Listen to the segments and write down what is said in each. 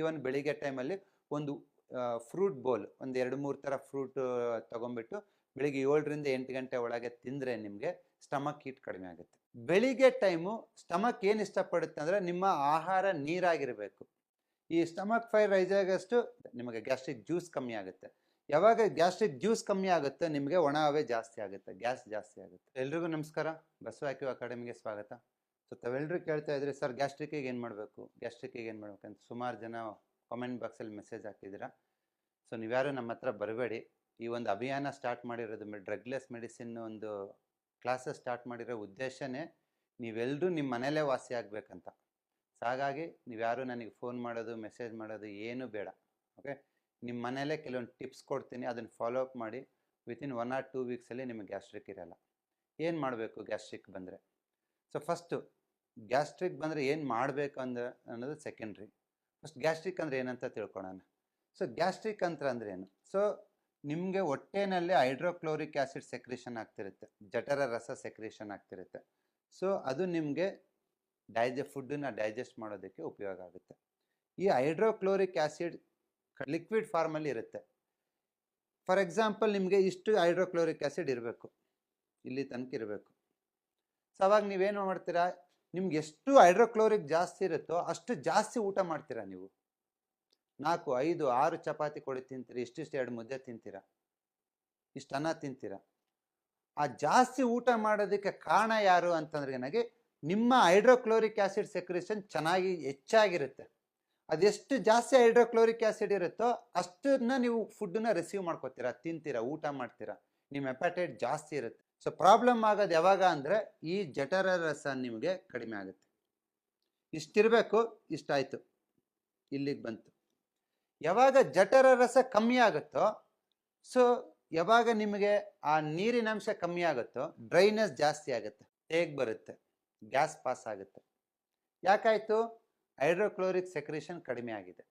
Even ಬೆಳಿಗ್ಗೆ ಟೈಮಲ್ಲಿ ಒಂದು ಫ್ರೂಟ್ ಬೌಲ್ ಒಂದು ಎರಡು ಮೂರು ಥರ ಫ್ರೂಟ್ ತಗೊಂಡ್ಬಿಟ್ಟು ಬೆಳಿಗ್ಗೆ ಏಳರಿಂದ ಎಂಟು ಗಂಟೆ ಒಳಗೆ ತಿಂದರೆ ನಿಮಗೆ ಸ್ಟಮಕ್ ಹೀಟ್ ಕಡಿಮೆ ಆಗುತ್ತೆ. ಬೆಳಿಗ್ಗೆ ಟೈಮು ಸ್ಟಮಕ್ ಏನು ಇಷ್ಟಪಡುತ್ತೆ ಅಂದರೆ ನಿಮ್ಮ ಆಹಾರ ನೀರಾಗಿರಬೇಕು. ಈ ಸ್ಟಮಕ್ ಫೈರ್ ರೈಸ್ ಆಗಷ್ಟು ನಿಮಗೆ ಗ್ಯಾಸ್ಟ್ರಿಕ್ ಜ್ಯೂಸ್ ಕಮ್ಮಿ ಆಗುತ್ತೆ. ಯಾವಾಗ ಗ್ಯಾಸ್ಟ್ರಿಕ್ ಜ್ಯೂಸ್ ಕಮ್ಮಿ ಆಗುತ್ತೆ ನಿಮಗೆ ಒಣ ಹವೆ ಜಾಸ್ತಿ ಆಗುತ್ತೆ ಗ್ಯಾಸ್ ಜಾಸ್ತಿ ಆಗುತ್ತೆ. ಎಲ್ರಿಗೂ ನಮಸ್ಕಾರ, ಬಸವ ಅಕಾಡೆಮಿಗೆ ಸ್ವಾಗತ. ಸೊ ತಾವೆಲ್ಲರೂ ಕೇಳ್ತಾ ಇದ್ರಿ, ಸರ್, ಗ್ಯಾಸ್ಟ್ರಿಕ್ಕಿಗೆ ಏನು ಮಾಡಬೇಕು? ಗ್ಯಾಸ್ಟ್ರಿಕ್ಕಿಗೆ ಏನು ಮಾಡಬೇಕು? ಅಂತ ಸುಮಾರು ಜನ ಕಾಮೆಂಟ್ ಬಾಕ್ಸಲ್ಲಿ ಮೆಸೇಜ್ ಹಾಕಿದ್ದೀರಾ. ಸೊ, ನೀವ್ಯಾರು ನಮ್ಮ ಹತ್ರ ಬರಬೇಡಿ. ಈ ಒಂದು ಅಭಿಯಾನ ಸ್ಟಾರ್ಟ್ ಮಾಡಿರೋದು ಡ್ರಗ್ಲೆಸ್ ಮೆಡಿಸಿನ್ ಒಂದು ಕ್ಲಾಸಸ್ ಸ್ಟಾರ್ಟ್ ಮಾಡಿರೋ ಉದ್ದೇಶನೇ ನೀವೆಲ್ಲರೂ ನಿಮ್ಮ ಮನೇಲೇ ವಾಸಿ ಆಗಬೇಕಂತ. ಸೊ ಹಾಗಾಗಿ ನೀವ್ಯಾರು ನನಗೆ ಫೋನ್ ಮಾಡೋದು ಮೆಸೇಜ್ ಮಾಡೋದು ಏನೂ ಬೇಡ ಓಕೆ ನಿಮ್ಮ ಮನೇಲೇ ಕೆಲವೊಂದು ಟಿಪ್ಸ್ ಕೊಡ್ತೀನಿ, ಅದನ್ನು ಫಾಲೋ ಅಪ್ ಮಾಡಿ. ವಿತಿನ್ ಒನ್ ಆರ್ ಟೂ ವೀಕ್ಸಲ್ಲಿ ನಿಮಗೆ ಗ್ಯಾಸ್ಟ್ರಿಕ್ ಇರಲ್ಲ. ಏನು ಮಾಡಬೇಕು ಗ್ಯಾಸ್ಟ್ರಿಕ್ ಬಂದರೆ? ಸೊ ಫಸ್ಟು ಗ್ಯಾಸ್ಟ್ರಿಕ್ ಬಂದರೆ ಏನು ಮಾಡಬೇಕು ಅಂದ, ಅನ್ನೋದು ಸೆಕೆಂಡ್ರಿ ಫಸ್ಟ್ ಗ್ಯಾಸ್ಟ್ರಿಕ್ ಅಂದರೆ ಏನಂತ ತಿಳ್ಕೊಳ್ಳೋಣ ಸೊ ಗ್ಯಾಸ್ಟ್ರಿಕ್ ಅಂತ ಅಂದ್ರೆ ಏನು? ಸೊ ನಿಮಗೆ ಹೊಟ್ಟೆನಲ್ಲಿ ಹೈಡ್ರೋಕ್ಲೋರಿಕ್ ಆ್ಯಸಿಡ್ ಸೆಕ್ರೇಷನ್ ಆಗ್ತಿರುತ್ತೆ. ಜಠರ ರಸ ಸೆಕ್ರೇಷನ್ ಆಗ್ತಿರುತ್ತೆ. ಸೊ ಅದು ನಿಮಗೆ ಡೈಜೆ ಫುಡ್ಡನ್ನು ಡೈಜೆಸ್ಟ್ ಮಾಡೋದಕ್ಕೆ ಉಪಯೋಗ ಆಗುತ್ತೆ. ಈ ಹೈಡ್ರೋಕ್ಲೋರಿಕ್ ಆ್ಯಸಿಡ್ ಲಿಕ್ವಿಡ್ ಫಾರ್ಮಲ್ಲಿ ಇರುತ್ತೆ. ಫಾರ್ ಎಕ್ಸಾಂಪಲ್ ನಿಮಗೆ ಇಷ್ಟು ಹೈಡ್ರೋಕ್ಲೋರಿಕ್ ಆ್ಯಸಿಡ್ ಇರಬೇಕು. ಇಲ್ಲಿ ತನಕ ಇರಬೇಕು. ಸೊ ಅವಾಗ ನೀವೇನು ಮಾಡ್ತೀರಾ? ನಿಮ್ಗೆ ಎಷ್ಟು ಹೈಡ್ರೋಕ್ಲೋರಿಕ್ ಜಾಸ್ತಿ ಇರುತ್ತೋ ಅಷ್ಟು ಜಾಸ್ತಿ ಊಟ ಮಾಡ್ತೀರಾ ನೀವು? ನಾಲ್ಕು, ಐದು, ಆರು ಚಪಾತಿ ಕೊಡಿ ತಿಂತೀರಿ, ಇಷ್ಟಿಷ್ಟು ಎರಡು ಮುದ್ದೆ ತಿಂತೀರಾ? ಇಷ್ಟು ಅನ್ನ ತಿಂತೀರಾ? ಆ ಜಾಸ್ತಿ ಊಟ ಮಾಡೋದಕ್ಕೆ ಕಾರಣ ಯಾರು ಅಂತಂದ್ರೆ ನನಗೆ ನಿಮ್ಮ ಹೈಡ್ರೋಕ್ಲೋರಿಕ್ ಆ್ಯಸಿಡ್ ಸೆಕ್ರೇಷನ್ ಚೆನ್ನಾಗಿ ಹೆಚ್ಚಾಗಿರುತ್ತೆ. ಅದೆಷ್ಟು ಜಾಸ್ತಿ ಹೈಡ್ರೋಕ್ಲೋರಿಕ್ ಆ್ಯಸಿಡ್ ಇರುತ್ತೋ ಅಷ್ಟನ್ನ ನೀವು ಫುಡ್ಡನ್ನ ರಿಸೀವ್ ಮಾಡ್ಕೋತೀರಾ, ತಿಂತೀರಾ, ಊಟ ಮಾಡ್ತೀರಾ, ನಿಮ್ಮ ಹೆಪಟೈಟ್ ಜಾಸ್ತಿ ಇರುತ್ತೆ. ಸೊ ಪ್ರಾಬ್ಲಮ್ ಆಗೋದು ಯಾವಾಗ ಅಂದರೆ ಈ ಜಠರ ರಸ ನಿಮಗೆ ಕಡಿಮೆ ಆಗುತ್ತೆ. ಇಷ್ಟಿರಬೇಕು, ಇಷ್ಟಾಯಿತು. ಇಲ್ಲಿಗೆ ಬಂತು. ಯಾವಾಗ ಜಠರ ರಸ ಕಮ್ಮಿ ಆಗುತ್ತೋ ಸೊ ಯಾವಾಗ ನಿಮಗೆ ಆ ನೀರಿನ ಅಂಶ ಕಮ್ಮಿ ಆಗುತ್ತೋ ಡ್ರೈನೆಸ್ ಜಾಸ್ತಿ ಆಗುತ್ತೆ ಹೇಗೆ ಬರುತ್ತೆ, ಗ್ಯಾಸ್ ಪಾಸ್ ಆಗುತ್ತೆ. ಯಾಕಾಯಿತು? ಹೈಡ್ರೋಕ್ಲೋರಿಕ್ ಸೆಕ್ರೇಷನ್ ಕಡಿಮೆ ಆಗಿದೆ.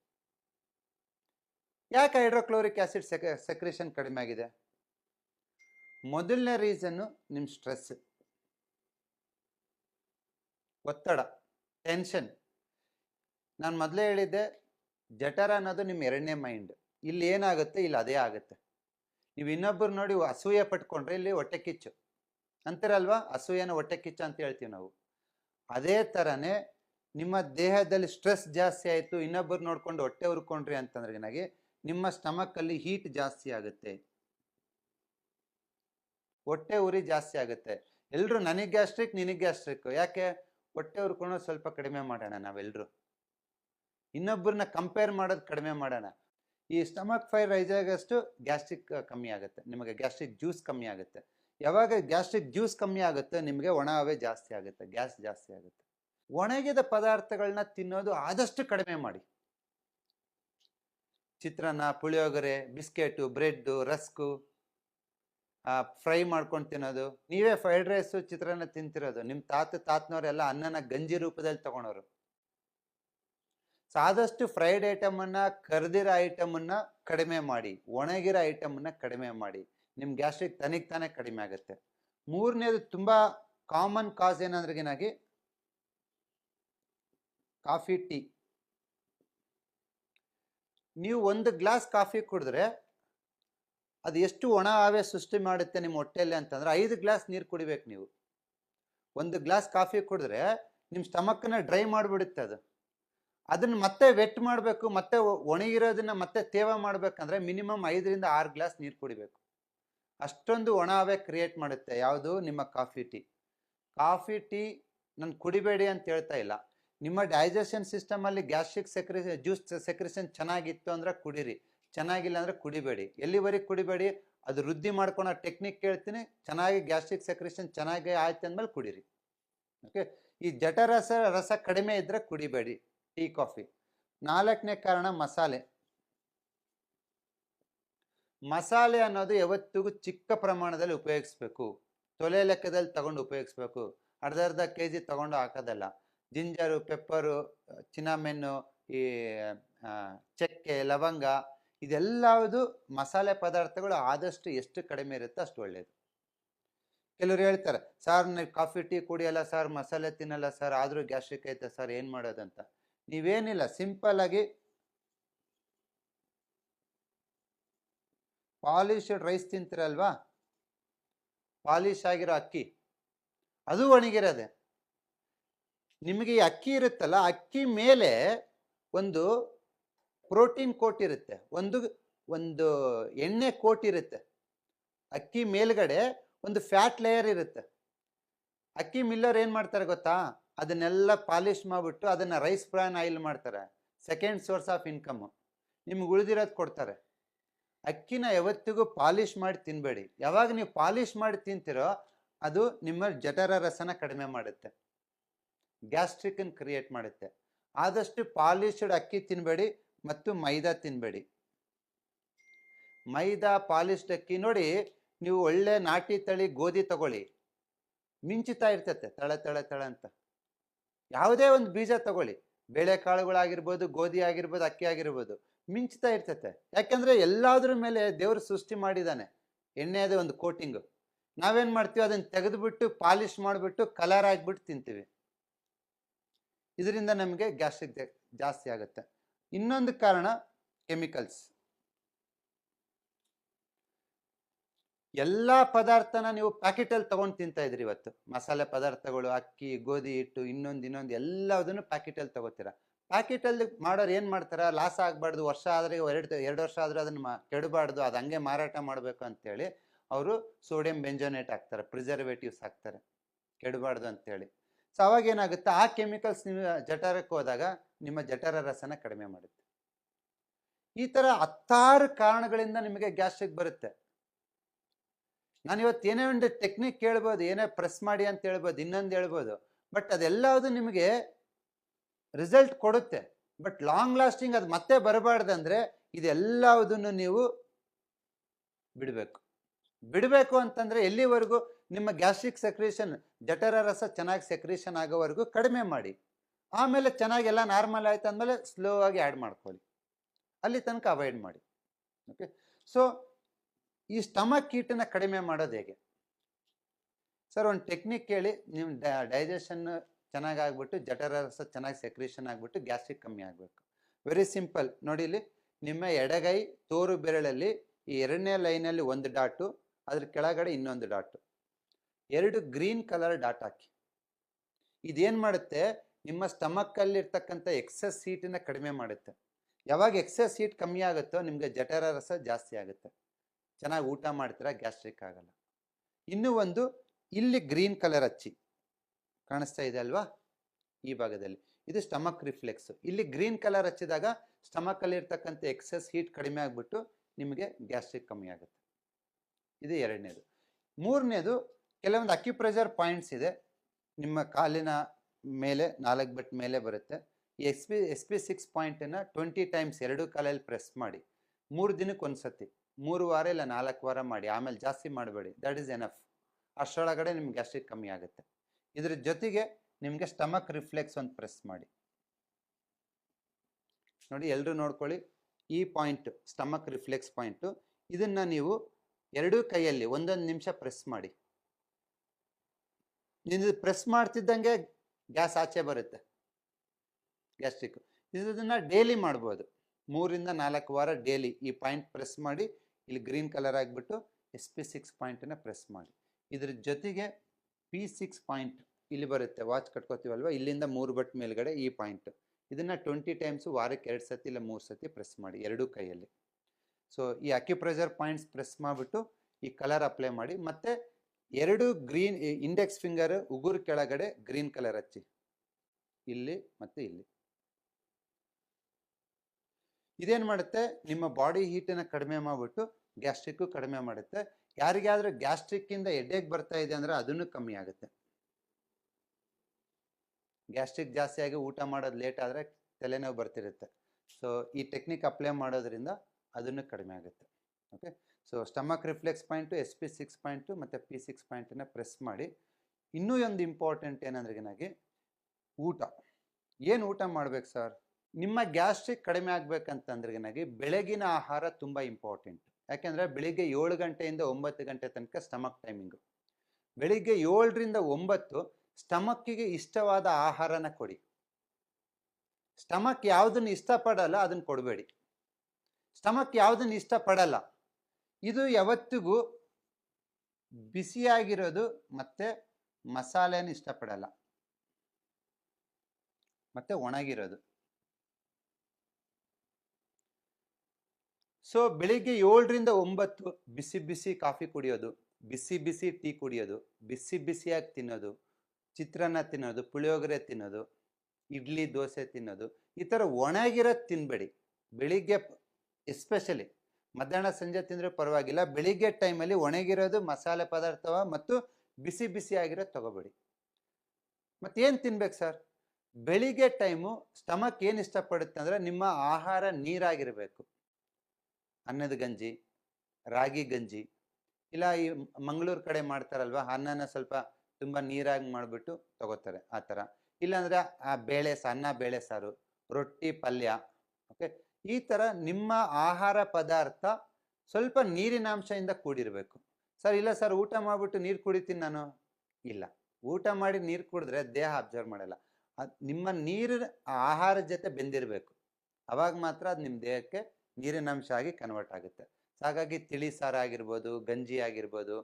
ಯಾಕೆ ಹೈಡ್ರೋಕ್ಲೋರಿಕ್ ಆ್ಯಸಿಡ್ ಸೆಕ್, ಸೆಕ್ರೇಷನ್ ಕಡಿಮೆ ಆಗಿದೆ? ಮೊದಲನೇ ರೀಸನ್ನು ನಿಮ್ಮ ಸ್ಟ್ರೆಸ್ ಒತ್ತಡ ಟೆನ್ಷನ್ ನಾನು ಮೊದಲೇ ಹೇಳಿದ್ದೆ, ಜಠರ ಅನ್ನೋದು ನಿಮ್ಮ ಎರಡನೇ ಮೈಂಡ್ ಇಲ್ಲಿ ಏನಾಗುತ್ತೆ? ಇಲ್ಲಿ ಅದೇ ಆಗುತ್ತೆ. ನೀವು ಇನ್ನೊಬ್ಬರು ನೋಡಿ ಅಸೂಯೆ ಪಟ್ಕೊಂಡ್ರೆ ಇಲ್ಲಿ ಹೊಟ್ಟೆ ಕಿಚ್ಚು. ಅಂತೀರಲ್ವಾ? ಅಸೂಯನ ಹೊಟ್ಟೆ ಕಿಚ್ಚು ಅಂತ ಹೇಳ್ತೀವಿ ನಾವು. ಅದೇ ಥರನೇ ನಿಮ್ಮ ದೇಹದಲ್ಲಿ ಸ್ಟ್ರೆಸ್ ಜಾಸ್ತಿ ಆಯಿತು ಇನ್ನೊಬ್ಬರು ನೋಡ್ಕೊಂಡು ಹೊಟ್ಟೆ ಹುರ್ಕೊಂಡ್ರಿ ಅಂತಂದ್ರೆ ನನಗೆ ನಿಮ್ಮ ಸ್ಟಮಕ್ಕಲ್ಲಿ ಹೀಟ್ ಜಾಸ್ತಿ ಆಗುತ್ತೆ. ಹೊಟ್ಟೆ ಉರಿ ಜಾಸ್ತಿ ಆಗುತ್ತೆ. ಎಲ್ಲರೂ ನನಗೆ ಗ್ಯಾಸ್ಟ್ರಿಕ್, ನಿನಗೆ ಗ್ಯಾಸ್ಟ್ರಿಕ್. ಯಾಕೆ? ಹೊಟ್ಟೆ ಉರ್ಕೊಳ್ಳೋದು ಸ್ವಲ್ಪ ಕಡಿಮೆ ಮಾಡೋಣ ನಾವೆಲ್ಲರೂ ಇನ್ನೊಬ್ಬರನ್ನ ಕಂಪೇರ್ ಮಾಡೋದು ಕಡಿಮೆ ಮಾಡೋಣ. ಈ ಸ್ಟಮಕ್ ಫೈರ್ ರೈಸ್ ಆಗಷ್ಟು ಗ್ಯಾಸ್ಟ್ರಿಕ್ ಕಮ್ಮಿ ಆಗುತ್ತೆ. ನಿಮಗೆ ಗ್ಯಾಸ್ಟ್ರಿಕ್ ಜ್ಯೂಸ್ ಕಮ್ಮಿ ಆಗುತ್ತೆ. ಯಾವಾಗ ಗ್ಯಾಸ್ಟ್ರಿಕ್ ಜ್ಯೂಸ್ ಕಮ್ಮಿ ಆಗುತ್ತೆ, ನಿಮಗೆ ಒಣ ಹವೆ ಜಾಸ್ತಿ ಆಗುತ್ತೆ, ಗ್ಯಾಸ್ ಜಾಸ್ತಿ ಆಗುತ್ತೆ. ಒಣಗಿದ ಪದಾರ್ಥಗಳನ್ನ ತಿನ್ನೋದು ಆದಷ್ಟು ಕಡಿಮೆ ಮಾಡಿ. Chitranna, puliyogare, biscuit, bread, rusk. Fry ಮಾಡ್ಕೊಂಡು ತಿನ್ನೋದು. ನೀವೇ ಫ್ರೈಡ್ ರೈಸು ಚಿತ್ರಾನ್ನ ತಿಂತಿರೋದು. ನಿಮ್ಮ ತಾತ, ತಾತನವರೆಲ್ಲ ಅನ್ನನ ಗಂಜಿ ರೂಪದಲ್ಲಿ ತಗೊಳೋರು ಸೊ ಆದಷ್ಟು ಫ್ರೈಡ್ ಐಟಮನ್ನು ಕರೆದಿರೋ ಐಟಮನ್ನು ಕಡಿಮೆ ಮಾಡಿ. ಒಣಗಿರೋ ಐಟಮನ್ನು ಕಡಿಮೆ ಮಾಡಿ. ನಿಮ್ಮ ಗ್ಯಾಸ್ಟ್ರಿಕ್ ತನಿಗೆ ತಾನೇ ಕಡಿಮೆ ಆಗುತ್ತೆ. ಮೂರನೇದು ತುಂಬ ಕಾಮನ್ ಕಾಸ್ ಏನಂದ್ರಿಗಿನಾಗಿ ಕಾಫಿ, ಟೀ. ನೀವು ಒಂದು ಗ್ಲಾಸ್ ಕಾಫಿ ಕುಡಿದ್ರೆ ಅದು ಎಷ್ಟು ಒಣ ಆವೆ ಸೃಷ್ಟಿ ಮಾಡುತ್ತೆ ನಿಮ್ಮ ಹೊಟ್ಟೆಯಲ್ಲಿ ಅಂತಂದ್ರೆ ಐದು ಗ್ಲಾಸ್ ನೀರು ಕುಡಿಬೇಕು ನೀವು. ಒಂದು ಗ್ಲಾಸ್ ಕಾಫಿ ಕುಡಿದ್ರೆ ನಿಮ್ಮ ಸ್ಟಮಕ್ಕನ್ನ ಡ್ರೈ ಮಾಡಿಬಿಡುತ್ತೆ ಅದು. ಅದನ್ನ ಮತ್ತೆ ವೆಟ್ ಮಾಡಬೇಕು, ಮತ್ತೆ ಒಣಗಿರೋದನ್ನ ಮತ್ತೆ ತೇವ ಮಾಡಬೇಕಂದ್ರೆ ಮಿನಿಮಮ್ ಐದರಿಂದ ಆರು ಗ್ಲಾಸ್ ನೀರು ಕುಡಿಬೇಕು. ಅಷ್ಟೊಂದು ಒಣ ಆವೆ ಕ್ರಿಯೇಟ್ ಮಾಡುತ್ತೆ. ಯಾವುದು? ನಿಮ್ಮ ಕಾಫಿ ಟೀ. ಕಾಫಿ ಟೀ ನಾನು ಕುಡಿಬೇಡಿ ಅಂತ ಹೇಳ್ತಾ ಇಲ್ಲ. ನಿಮ್ಮ ಡೈಜೆಷನ್ ಸಿಸ್ಟಮಲ್ಲಿ ಗ್ಯಾಸ್ಟ್ರಿಕ್ ಸೆಕ್ರೇಷನ್ ಜ್ಯೂಸ್ ಸೆಕ್ರೇಷನ್ ಚೆನ್ನಾಗಿತ್ತು ಅಂದ್ರೆ ಕುಡೀರಿ. ಚೆನ್ನಾಗಿಲ್ಲ ಅಂದ್ರೆ ಕುಡಿಬೇಡಿ. ಎಲ್ಲಿವರೆಗೆ ಕುಡಿಬೇಡಿ? ಅದು ವೃದ್ಧಿ ಮಾಡ್ಕೊಳೋ ಟೆಕ್ನಿಕ್ ಕೇಳ್ತೀನಿ. ಚೆನ್ನಾಗಿ ಗ್ಯಾಸ್ಟ್ರಿಕ್ ಸೆಕ್ರೇಷನ್ ಚೆನ್ನಾಗಿ ಆಯ್ತು ಅಂದ್ಮೇಲೆ ಕುಡೀರಿ. ಓಕೆ ಈ ಜಠರಸ ರಸ ಕಡಿಮೆ ಇದ್ದರೆ ಕುಡಿಬೇಡಿ. ಟೀ ಕಾಫಿ ನಾಲ್ಕನೇ ಕಾರಣ ಮಸಾಲೆ. ಮಸಾಲೆ ಅನ್ನೋದು ಯಾವತ್ತಿಗೂ ಚಿಕ್ಕ ಪ್ರಮಾಣದಲ್ಲಿ ಉಪಯೋಗಿಸ್ಬೇಕು. ತೊಲೆ ಲೆಕ್ಕದಲ್ಲಿ ತಗೊಂಡು ಉಪಯೋಗಿಸ್ಬೇಕು. ಅರ್ಧ ಅರ್ಧ ಕೆ ಜಿ ತಗೊಂಡು ಹಾಕೋದಲ್ಲ. ಜಿಂಜರು, ಪೆಪ್ಪರು, ಚಿನಾಮೆನ್ನು, ಈ ಚಕ್ಕೆ, ಲವಂಗ ಇದೆಲ್ಲದು ಮಸಾಲೆ ಪದಾರ್ಥಗಳು ಆದಷ್ಟು ಎಷ್ಟು ಕಡಿಮೆ ಇರುತ್ತೆ ಅಷ್ಟು ಒಳ್ಳೆಯದು ಕೆಲವರು ಹೇಳ್ತಾರೆ, ಸರ್ ನೀವು ಕಾಫಿ, ಟೀ ಕುಡಿಯಲ್ಲ ಸರ್, ಮಸಾಲೆ ತಿನ್ನಲ್ಲ ಸರ್, ಆದರೂ ಗ್ಯಾಸ್ಟ್ರಿಕ್ ಐತೆ ಸರ್, ಏನು ಮಾಡೋದಂತ? ನೀವೇನಿಲ್ಲ, ಸಿಂಪಲ್ ಆಗಿ ಪಾಲಿಶ್ಡ್ ರೈಸ್ ತಿಂತೀರಲ್ವಾ? ಪಾಲಿಶ್ ಆಗಿರೋ ಅಕ್ಕಿ. ಅದು ಒಣಗಿರೋದೆ. ನಿಮಗೆ ಈ ಅಕ್ಕಿ ಇರುತ್ತಲ್ಲ, ಅಕ್ಕಿ ಮೇಲೆ ಒಂದು ಪ್ರೋಟೀನ್ ಕೋಟ್ ಇರುತ್ತೆ. ಒಂದು ಒಂದು ಎಣ್ಣೆ ಕೋಟ್ ಇರುತ್ತೆ. ಅಕ್ಕಿ ಮೇಲ್ಗಡೆ ಒಂದು ಫ್ಯಾಟ್ ಲೇಯರ್ ಇರುತ್ತೆ. ಅಕ್ಕಿ ಮಿಲ್ಲರ್ ಏನು ಮಾಡ್ತಾರೆ ಗೊತ್ತಾ? ಅದನ್ನೆಲ್ಲ ಪಾಲಿಶ್ ಮಾಡಿಬಿಟ್ಟು ಅದನ್ನು ರೈಸ್ ಬ್ರಾನ್ ಆಯಿಲ್ ಮಾಡ್ತಾರೆ. Second source of income. ನಿಮ್ಗೆ ಉಳಿದಿರೋದು ಕೊಡ್ತಾರೆ. ಅಕ್ಕಿನ ಯಾವತ್ತಿಗೂ ಪಾಲಿಶ್ ಮಾಡಿ ತಿನ್ನಬೇಡಿ ಯಾವಾಗ ನೀವು ಪಾಲಿಶ್ ಮಾಡಿ ತಿಂತೀರೋ ಅದು ನಿಮ್ಮ ಜಠರ ರಸನ ಕಡಿಮೆ ಮಾಡುತ್ತೆ. ಗ್ಯಾಸ್ಟ್ರಿಕನ್ ಕ್ರಿಯೇಟ್ ಮಾಡುತ್ತೆ. ಆದಷ್ಟು ಪಾಲಿಶ್ಡ್ ಅಕ್ಕಿ ತಿನ್ನಬೇಡಿ ಮತ್ತು ಮೈದಾ ತಿನ್ನಬೇಡಿ ಮೈದಾ ಪಾಲಿಶ್ಡ್ ಅಕ್ಕಿ ನೋಡಿ, ನೀವು ಒಳ್ಳೆ ನಾಟಿ ತಳಿ ಗೋಧಿ ತಗೊಳ್ಳಿ. ಮಿಂಚುತ್ತಾ ಇರ್ತತೆ, ತಳ ತಳ ತಳ ಅಂತ. ಯಾವುದೇ ಒಂದು ಬೀಜ ತಗೊಳ್ಳಿ. ಬೇಳೆಕಾಳುಗಳಾಗಿರ್ಬೋದು, ಗೋಧಿ ಆಗಿರ್ಬೋದು, ಅಕ್ಕಿ ಆಗಿರ್ಬೋದು ಮಿಂಚ್ತಾ ಇರ್ತತೆ. ಯಾಕಂದ್ರೆ ಎಲ್ಲಾದ್ರ ಮೇಲೆ ದೇವರು ಸೃಷ್ಟಿ ಮಾಡಿದ್ದಾನೆ. ಎಣ್ಣೆಯದೇ ಒಂದು ಕೋಟಿಂಗು. ನಾವೇನ್ ಮಾಡ್ತೀವಿ? ಅದನ್ನ ತೆಗೆದುಬಿಟ್ಟು, ಪಾಲಿಶ್ ಮಾಡಿಬಿಟ್ಟು, ಕಲರ್ ಆಗಿಬಿಟ್ಟು ತಿಂತೀವಿ. ಇದರಿಂದ ನಮಗೆ ಗ್ಯಾಸ್ಟ್ರಿಕ್ ಜಾಸ್ತಿ ಆಗುತ್ತೆ. ಇನ್ನೊಂದು ಕಾರಣ ಕೆಮಿಕಲ್ಸ್. ಎಲ್ಲ ಪದಾರ್ಥನ ನೀವು ಪ್ಯಾಕೆಟಲ್ಲಿ ತಗೊಂಡು ತಿಂತಾ ಇದ್ರಿ ಇವತ್ತು. ಮಸಾಲೆ ಪದಾರ್ಥಗಳು, ಅಕ್ಕಿ, ಗೋಧಿ ಹಿಟ್ಟು, ಇನ್ನೊಂದು ಇನ್ನೊಂದು ಎಲ್ಲದನ್ನು ಪ್ಯಾಕೆಟಲ್ಲಿ ತಗೋತೀರ? ಪ್ಯಾಕೆಟಲ್ಲಿ ಮಾಡೋರು ಏನು ಮಾಡ್ತಾರೆ? ಲಾಸ್ ಆಗಬಾರ್ದು, ವರ್ಷ ಆದರೆ ಎರಡು ಎರಡು ವರ್ಷ ಆದರೂ ಅದನ್ನು ಕೆಡಬಾರ್ದು, ಅದು ಹಂಗೆ ಮಾರಾಟ ಮಾಡಬೇಕು ಅಂತೇಳಿ ಅವರು ಸೋಡಿಯಂ ಬೆಂಜೋನೇಟ್ ಹಾಕ್ತಾರೆ, ಪ್ರಿಸರ್ವೇಟಿವ್ಸ್ ಹಾಕ್ತಾರೆ, ಕೆಡಬಾರ್ದು ಅಂತೇಳಿ. ಸೊ ಅವಾಗ ಏನಾಗುತ್ತೆ ಆ ಕೆಮಿಕಲ್ಸ್ ನೀವು ಜಠರಕ್ಕೆ ಹೋದಾಗ ನಿಮ್ಮ ಜಠರ ರಸನ ಕಡಿಮೆ ಮಾಡುತ್ತೆ. ಈ ಥರ ಹತ್ತಾರು ಕಾರಣಗಳಿಂದ ನಿಮಗೆ ಗ್ಯಾಸ್ಟ್ರಿಕ್ ಬರುತ್ತೆ. ನಾನು ಇವತ್ತು ಏನೇ ಒಂದು ಟೆಕ್ನಿಕ್ ಹೇಳ್ಬೋದು, ಏನೇ ಪ್ರೆಸ್ ಮಾಡಿ ಅಂತ ಹೇಳ್ಬೋದು, ಇನ್ನೊಂದು ಹೇಳ್ಬೋದು, ಬಟ್ ಅದೆಲ್ಲದು ನಿಮಗೆ ರಿಸಲ್ಟ್ ಕೊಡುತ್ತೆ. ಬಟ್ ಲಾಂಗ್ ಲಾಸ್ಟಿಂಗ್ ಅದು ಮತ್ತೆ ಬರಬಾರ್ದಂದ್ರೆ ಇದೆಲ್ಲದನ್ನು ನೀವು ಬಿಡಬೇಕು. ಬಿಡಬೇಕು ಅಂತಂದ್ರೆ ಎಲ್ಲಿವರೆಗೂ ನಿಮ್ಮ ಗ್ಯಾಸ್ಟ್ರಿಕ್ ಸೆಕ್ರೇಷನ್, ಜಠರ ರಸ ಚೆನ್ನಾಗಿ ಸೆಕ್ರೇಷನ್ ಆಗೋವರೆಗೂ ಕಡಿಮೆ ಮಾಡಿ. ಆಮೇಲೆ ಚೆನ್ನಾಗಿ ಎಲ್ಲ ನಾರ್ಮಲ್ ಆಯ್ತು ಅಂದಮೇಲೆ ಸ್ಲೋ ಆಗಿ ಆ್ಯಡ್ ಮಾಡ್ಕೊಳ್ಳಿ. ಅಲ್ಲಿ ತನಕ ಅವಾಯ್ಡ್ ಮಾಡಿ. ಓಕೆ ಸೊ ಈ ಸ್ಟಮಕ್ ಕೀಟನ ಕಡಿಮೆ ಮಾಡೋದು ಹೇಗೆ? ಸರ್ ಒಂದು ಟೆಕ್ನಿಕ್ ಹೇಳಿ ನಿಮ್ಮ ಡೈಜೆಷನ್ ಚೆನ್ನಾಗಿ ಆಗ್ಬಿಟ್ಟು, ಜಠರ ರಸ ಚೆನ್ನಾಗಿ ಸೆಕ್ರೇಷನ್ ಆಗಿಬಿಟ್ಟು ಗ್ಯಾಸ್ಟ್ರಿಕ್ ಕಮ್ಮಿ ಆಗಬೇಕು. ವೆರಿ ಸಿಂಪಲ್ ನೋಡಿ ಇಲ್ಲಿ, ನಿಮ್ಮ ಎಡಗೈ, ತೋರು ಬೆರಳಲ್ಲಿ ಈ ಎರಡನೇ ಲೈನಲ್ಲಿ ಒಂದು ಡಾಟು ಅದ್ರ ಕೆಳಗಡೆ ಇನ್ನೊಂದು ಡಾಟು ಎರಡು ಗ್ರೀನ್ ಕಲರ್ ಡಾಟ್ ಹಾಕಿ. ಇದೇನು ಮಾಡುತ್ತೆ? ನಿಮ್ಮ ಸ್ಟಮಕ್ಕಲ್ಲಿರ್ತಕ್ಕಂಥ ಎಕ್ಸಸ್ ಸೀಟನ್ನ ಕಡಿಮೆ ಮಾಡುತ್ತೆ. ಯಾವಾಗ ಎಕ್ಸಸ್ ಹೀಟ್ ಕಮ್ಮಿ ಆಗುತ್ತೋ ನಿಮಗೆ ಜಠರ ರಸ ಜಾಸ್ತಿ ಆಗುತ್ತೆ. ಚೆನ್ನಾಗಿ ಊಟ ಮಾಡ್ತೀರಾ, ಗ್ಯಾಸ್ಟ್ರಿಕ್ ಆಗಲ್ಲ. ಇನ್ನೂ ಒಂದು, ಇಲ್ಲಿ ಗ್ರೀನ್ ಕಲರ್ ಹಚ್ಚಿ ಕಾಣಿಸ್ತಾ ಇದೆ ಅಲ್ವಾ? ಈ ಭಾಗದಲ್ಲಿ. ಇದು ಸ್ಟಮಕ್ ರಿಫ್ಲೆಕ್ಸ್. ಇಲ್ಲಿ ಗ್ರೀನ್ ಕಲರ್ ಹಚ್ಚಿದಾಗ ಸ್ಟಮಕಲ್ಲಿ ಇರ್ತಕ್ಕಂಥ ಎಕ್ಸಸ್ ಹೀಟ್ ಕಡಿಮೆ ಆಗಿಬಿಟ್ಟು ನಿಮಗೆ ಗ್ಯಾಸ್ಟ್ರಿಕ್ ಕಮ್ಮಿ ಆಗುತ್ತೆ. ಇದು ಎರಡನೇದು. ಮೂರನೇದು, ಕೆಲವೊಂದು ಅಕ್ಯುಪ್ರೆಷರ್ ಪಾಯಿಂಟ್ಸ್ ಇದೆ. ನಿಮ್ಮ ಕಾಲಿನ ಮೇಲೆ, ನಾಲ್ಕು ಬಟ್ ಮೇಲೆ ಬರುತ್ತೆ. ಈ S P S P six ಪಾಯಿಂಟನ್ನು twenty times ಎರಡು ಕಾಲಲ್ಲಿ ಪ್ರೆಸ್ ಮಾಡಿ. ಮೂರು ದಿನಕ್ಕೆ ಒಂದ್ಸತಿ ಮೂರು ವಾರ ಇಲ್ಲ, ನಾಲ್ಕು ವಾರ ಮಾಡಿ. ಆಮೇಲೆ ಜಾಸ್ತಿ ಮಾಡಬೇಡಿ. ದಟ್ ಈಸ್ ಎನಫ್ ಅಷ್ಟರೊಳಗಡೆ ನಿಮ್ಗೆ ಗ್ಯಾಸ್ಟ್ರಿಕ್ ಕಮ್ಮಿ ಆಗುತ್ತೆ. ಇದ್ರ ಜೊತೆಗೆ ನಿಮಗೆ ಸ್ಟಮಕ್ ರಿಫ್ಲೆಕ್ಸ್ ಒಂದು ಪ್ರೆಸ್ ಮಾಡಿ. ನೋಡಿ ಎಲ್ಲರೂ ನೋಡ್ಕೊಳ್ಳಿ. ಈ ಪಾಯಿಂಟ್ ಸ್ಟಮಕ್ ರಿಫ್ಲೆಕ್ಸ್ ಪಾಯಿಂಟು ಇದನ್ನ ನೀವು ಎರಡೂ ಕೈಯಲ್ಲಿ ಒಂದೊಂದು ನಿಮಿಷ ಪ್ರೆಸ್ ಮಾಡಿ. ನೀವು ಪ್ರೆಸ್ ಮಾಡ್ತಿದ್ದಂಗೆ ಗ್ಯಾಸ್ ಆಚೆ ಬರುತ್ತೆ. ಗ್ಯಾಸ್ಟ್ರಿಕ್. ಇದನ್ನು ಡೈಲಿ ಮಾಡ್ಬೋದು. ಮೂರಿಂದ ನಾಲ್ಕು ವಾರ ಡೇಲಿ ಈ ಪಾಯಿಂಟ್ ಪ್ರೆಸ್ ಮಾಡಿ, ಇಲ್ಲಿ ಗ್ರೀನ್ ಕಲರ್ ಆಗಿಬಿಟ್ಟು ಎಸ್ ಪಿ ಸಿಕ್ಸ್ ಪಾಯಿಂಟನ್ನು ಪ್ರೆಸ್ ಮಾಡಿ. ಇದ್ರ ಜೊತೆಗೆ ಪಿ ಸಿಕ್ಸ್ ಪಾಯಿಂಟ್ ಇಲ್ಲಿ ಬರುತ್ತೆ. ವಾಚ್ ಕಟ್ಕೋತೀವಲ್ವ? ಇಲ್ಲಿಂದ ಮೂರು ಬಟ್ ಮೇಲ್ಗಡೆ ಈ ಪಾಯಿಂಟ್. ಇದನ್ನು ಟ್ವೆಂಟಿ ಟೈಮ್ಸು ವಾರಕ್ಕೆ ಎರಡು ಸತಿ ಇಲ್ಲ ಮೂರು ಸತಿ ಪ್ರೆಸ್ ಮಾಡಿ, ಎರಡೂ ಕೈಯಲ್ಲಿ. ಸೊ, ಈ ಅಕ್ಯುಪ್ರೆಷರ್ ಪಾಯಿಂಟ್ಸ್ ಪ್ರೆಸ್ ಮಾಡಿಬಿಟ್ಟು ಈ ಕಲರ್ ಅಪ್ಲೈ ಮಾಡಿ, ಮತ್ತು ಎರಡು ಗ್ರೀನ್ ಇಂಡೆಕ್ಸ್ ಫಿಂಗರ್ ಉಗುರು ಕೆಳಗಡೆ ಗ್ರೀನ್ ಕಲರ್ ಹಚ್ಚಿ. ಇಲ್ಲಿ ಮತ್ತು ಇಲ್ಲಿ. ಇದೇನು ಮಾಡುತ್ತೆ? ನಿಮ್ಮ ಬಾಡಿ ಹೀಟನ್ನು ಕಡಿಮೆ ಮಾಡಿಬಿಟ್ಟು ಗ್ಯಾಸ್ಟ್ರಿಕ್ಕು ಕಡಿಮೆ ಮಾಡುತ್ತೆ. ಯಾರಿಗಾದ್ರೂ ಗ್ಯಾಸ್ಟ್ರಿಕ್ಕಿಂದ ಎಡ್ಡೆಗೆ ಬರ್ತಾ ಇದೆ ಅಂದರೆ ಅದನ್ನು ಕಮ್ಮಿ ಆಗುತ್ತೆ. ಗ್ಯಾಸ್ಟ್ರಿಕ್ ಜಾಸ್ತಿ ಆಗಿ ಊಟ ಮಾಡೋದು ಲೇಟ್ ಆದರೆ ತಲೆನೋವು ಬರ್ತಿರುತ್ತೆ. ಸೊ ಈ ಟೆಕ್ನಿಕ್ ಅಪ್ಲೈ ಮಾಡೋದ್ರಿಂದ ಅದನ್ನು ಕಡಿಮೆ ಆಗುತ್ತೆ. Okay so stomach reflex point S P six point ಮತ್ತು ಪಿ ಸಿಕ್ಸ್ ಪಾಯಿಂಟನ್ನು ಪ್ರೆಸ್ ಮಾಡಿ. ಇನ್ನೂ ಒಂದು ಇಂಪಾರ್ಟೆಂಟ್ ಏನಂದ್ರೆ ನನಗೆ ಊಟ. ಏನು ಊಟ ಮಾಡ್ಬೇಕು ಸರ್ ನಿಮ್ಮ ಗ್ಯಾಸ್ಟ್ರಿಕ್ ಕಡಿಮೆ ಆಗ್ಬೇಕಂತಂದ್ರೆಗಿನಾಗಿ ಬೆಳಗಿನ ಆಹಾರ ತುಂಬ ಇಂಪಾರ್ಟೆಂಟ್ ಯಾಕೆಂದರೆ ಬೆಳಿಗ್ಗೆ ಏಳು ಗಂಟೆಯಿಂದ ಒಂಬತ್ತು ಗಂಟೆ ತನಕ ಸ್ಟಮಕ್ ಟೈಮಿಂಗು ಬೆಳಿಗ್ಗೆ ಏಳರಿಂದ ಒಂಬತ್ತು ಸ್ಟಮಕ್ಕಿಗೆ ಇಷ್ಟವಾದ ಆಹಾರನ ಕೊಡಿ. ಸ್ಟಮಕ್ ಯಾವುದನ್ನು ಇಷ್ಟಪಡಲ್ಲ, ಅದನ್ನು ಕೊಡಬೇಡಿ. ಸ್ಟಮಕ್ ಯಾವುದನ್ನು ಇಷ್ಟಪಡಲ್ಲ. ಇದು ಯಾವತ್ತಿಗೂ ಬಿಸಿಯಾಗಿರೋದು ಮತ್ತೆ ಮಸಾಲೆನ ಇಷ್ಟಪಡಲ್ಲ. ಮತ್ತೆ ಒಣಗಿರೋದು. ಸೊ ಬೆಳಿಗ್ಗೆ ಏಳರಿಂದ ಒಂಬತ್ತು ಬಿಸಿ ಬಿಸಿ ಕಾಫಿ ಕುಡಿಯೋದು, ಬಿಸಿ ಬಿಸಿ ಟೀ ಕುಡಿಯೋದು, ಬಿಸಿ ಬಿಸಿಯಾಗಿ ತಿನ್ನೋದು, ಚಿತ್ರಾನ್ನ ತಿನ್ನೋದು, ಪುಳಿಯೋಗರೆ ತಿನ್ನೋದು, ಇಡ್ಲಿ, ದೋಸೆ ತಿನ್ನೋದು, ಈ ಥರ ಒಣಗಿರೋದು ತಿನ್ನಬೇಡಿ ಬೆಳಿಗ್ಗೆ ಎಸ್ಪೆಷಲಿ ಮಧ್ಯಾಹ್ನ ಸಂಜೆ ತಿಂದರೆ ಪರವಾಗಿಲ್ಲ. ಬೆಳಿಗ್ಗೆ ಟೈಮಲ್ಲಿ ಒಣಗಿರೋದು ಮಸಾಲೆ ಪದಾರ್ಥವ ಮತ್ತು ಬಿಸಿ ಬಿಸಿ ಆಗಿರೋದು ತಗೋಬೇಡಿ. ಮತ್ತೇನು ತಿನ್ಬೇಕು ಸರ್? ಬೆಳಿಗ್ಗೆ ಟೈಮು ಸ್ಟಮಕ್ ಏನು ಇಷ್ಟಪಡುತ್ತೆ ಅಂದರೆ ನಿಮ್ಮ ಆಹಾರ ನೀರಾಗಿರಬೇಕು. ಅನ್ನದ ಗಂಜಿ, ರಾಗಿ ಗಂಜಿ, ಇಲ್ಲ ಈ ಮಂಗಳೂರು ಕಡೆ ಮಾಡ್ತಾರಲ್ವ, ಅನ್ನನ ಸ್ವಲ್ಪ ತುಂಬ ನೀರಾಗಿ ಮಾಡಿಬಿಟ್ಟು ತಗೋತಾರೆ ಆ ಥರ ಇಲ್ಲಾಂದರೆ ಆ ಬೇಳೆ ಅನ್ನ ಬೇಳೆ ಸಾರು, ರೊಟ್ಟಿ, ಪಲ್ಯ ಓಕೆ ಈ ಥರ ನಿಮ್ಮ ಆಹಾರ ಪದಾರ್ಥ ಸ್ವಲ್ಪ ನೀರಿನಾಂಶದಿಂದ ಕೂಡಿರಬೇಕು. ಸರ್, ಇಲ್ಲ ಸರ್, ಊಟ ಮಾಡಿಬಿಟ್ಟು ನೀರು ಕುಡಿತೀನಿ ನಾನು. ಇಲ್ಲ. ಊಟ ಮಾಡಿ ನೀರು ಕುಡಿದ್ರೆ ದೇಹ ಅಬ್ಸರ್ವ್ ಮಾಡಲ್ಲ. ಅದು ನಿಮ್ಮ ನೀರು ಆಹಾರ ಜೊತೆ ಬೆಂದಿರಬೇಕು. ಅವಾಗ ಮಾತ್ರ ಅದು ನಿಮ್ಮ ದೇಹಕ್ಕೆ ನೀರಿನಾಂಶ ಆಗಿ ಕನ್ವರ್ಟ್ ಆಗುತ್ತೆ. ಹಾಗಾಗಿ ತಿಳಿ ಸಾರು ಆಗಿರ್ಬೋದು, ಗಂಜಿ ಆಗಿರ್ಬೋದು,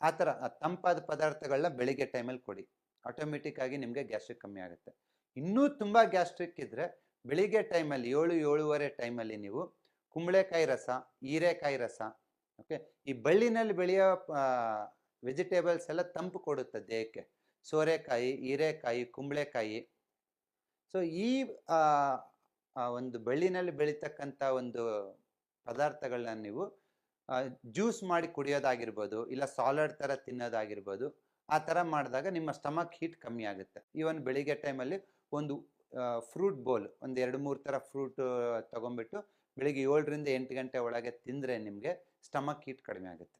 ಆ ಥರ ತಂಪಾದ ಪದಾರ್ಥಗಳನ್ನ ಬೆಳಿಗ್ಗೆ ಟೈಮಲ್ಲಿ ಕೊಡಿ. ಆಟೋಮೆಟಿಕ್ ಆಗಿ ನಿಮಗೆ ಗ್ಯಾಸ್ಟ್ರಿಕ್ ಕಮ್ಮಿ ಆಗುತ್ತೆ. ಇನ್ನೂ ತುಂಬ ಗ್ಯಾಸ್ಟ್ರಿಕ್ ಇದ್ದರೆ ಬೆಳಿಗ್ಗೆ ಟೈಮಲ್ಲಿ ಏಳು, ಏಳುವರೆ ಟೈಮಲ್ಲಿ ನೀವು ಕುಂಬಳೆಕಾಯಿ ರಸ, ಹೀರೆಕಾಯಿ ರಸ ಓಕೆ ಈ ಬಳ್ಳಿನಲ್ಲಿ ಬೆಳೆಯೋ ವೆಜಿಟೇಬಲ್ಸ್ ಎಲ್ಲ ತಂಪು ಕೊಡುತ್ತೆ ದೇಹಕ್ಕೆ. ಸೋರೆಕಾಯಿ, ಹೀರೆಕಾಯಿ, ಕುಂಬಳೆಕಾಯಿ. ಸೊ ಈ ಒಂದು ಬಳ್ಳಿನಲ್ಲಿ ಬೆಳೀತಕ್ಕಂಥ ಒಂದು ಪದಾರ್ಥಗಳನ್ನ ನೀವು ಜ್ಯೂಸ್ ಮಾಡಿ ಕುಡಿಯೋದಾಗಿರ್ಬೋದು, ಇಲ್ಲ ಸಾಲಡ್ ಥರ ತಿನ್ನೋದಾಗಿರ್ಬೋದು, ಆ ಥರ ಮಾಡಿದಾಗ ನಿಮ್ಮ ಸ್ಟಮಕ್ ಹೀಟ್ ಕಮ್ಮಿ ಆಗುತ್ತೆ. ಈವನ್ ಬೆಳಿಗ್ಗೆ ಟೈಮಲ್ಲಿ ಒಂದು ಫ್ರೂಟ್ ಬೋಲ್ ಒಂದು ಎರಡು ಮೂರು ಥರ ಫ್ರೂಟ್ ತೊಗೊಂಬಿಟ್ಟು ಬೆಳಿಗ್ಗೆ ಏಳರಿಂದ ಎಂಟು ಗಂಟೆ ಒಳಗೆ ತಿಂದರೆ ನಿಮಗೆ ಸ್ಟಮಕ್ ಹೀಟ್ ಕಡಿಮೆ ಆಗುತ್ತೆ.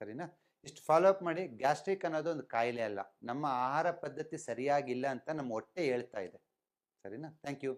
ಸರಿನಾ? ಇಷ್ಟು ಫಾಲೋ ಅಪ್ ಮಾಡಿ ಗ್ಯಾಸ್ಟ್ರಿಕ್ ಅನ್ನೋದು ಒಂದು ಕಾಯಿಲೆ ಅಲ್ಲ. ನಮ್ಮ ಆಹಾರ ಪದ್ಧತಿ ಸರಿಯಾಗಿಲ್ಲ ಅಂತ ನಮ್ಮ ಹೊಟ್ಟೆ ಹೇಳ್ತಾ ಇದೆ. ಸರಿನಾ? Thank you